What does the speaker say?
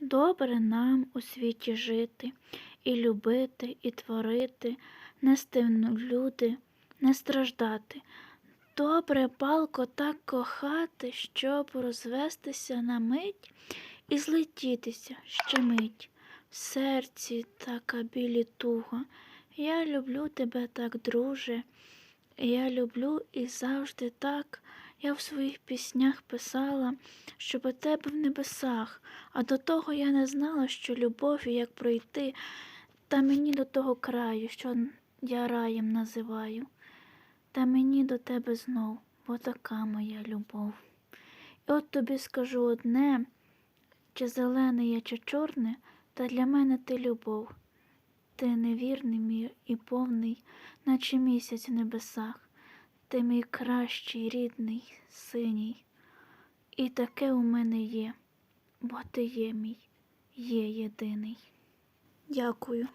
Добре нам у світі жити, і любити, і творити, нести в люди, не страждати. Добре палко так кохати, щоб розвестися на мить і злетітися ще мить. В серці така білі туга. Я люблю тебе так, друже. Я люблю і завжди так. Я в своїх піснях писала, щоб у тебе в небесах, а до того я не знала, що любов і як пройти, та мені до того краю, що я раєм називаю, та мені до тебе знов, бо така моя любов. І от тобі скажу одне, чи зелене я, чи чорне, та для мене ти любов. Ти невірний мій і повний, наче місяць в небесах. Ти мій кращий, рідний, синій. І таке у мене є, бо ти є мій, є єдиний. Дякую.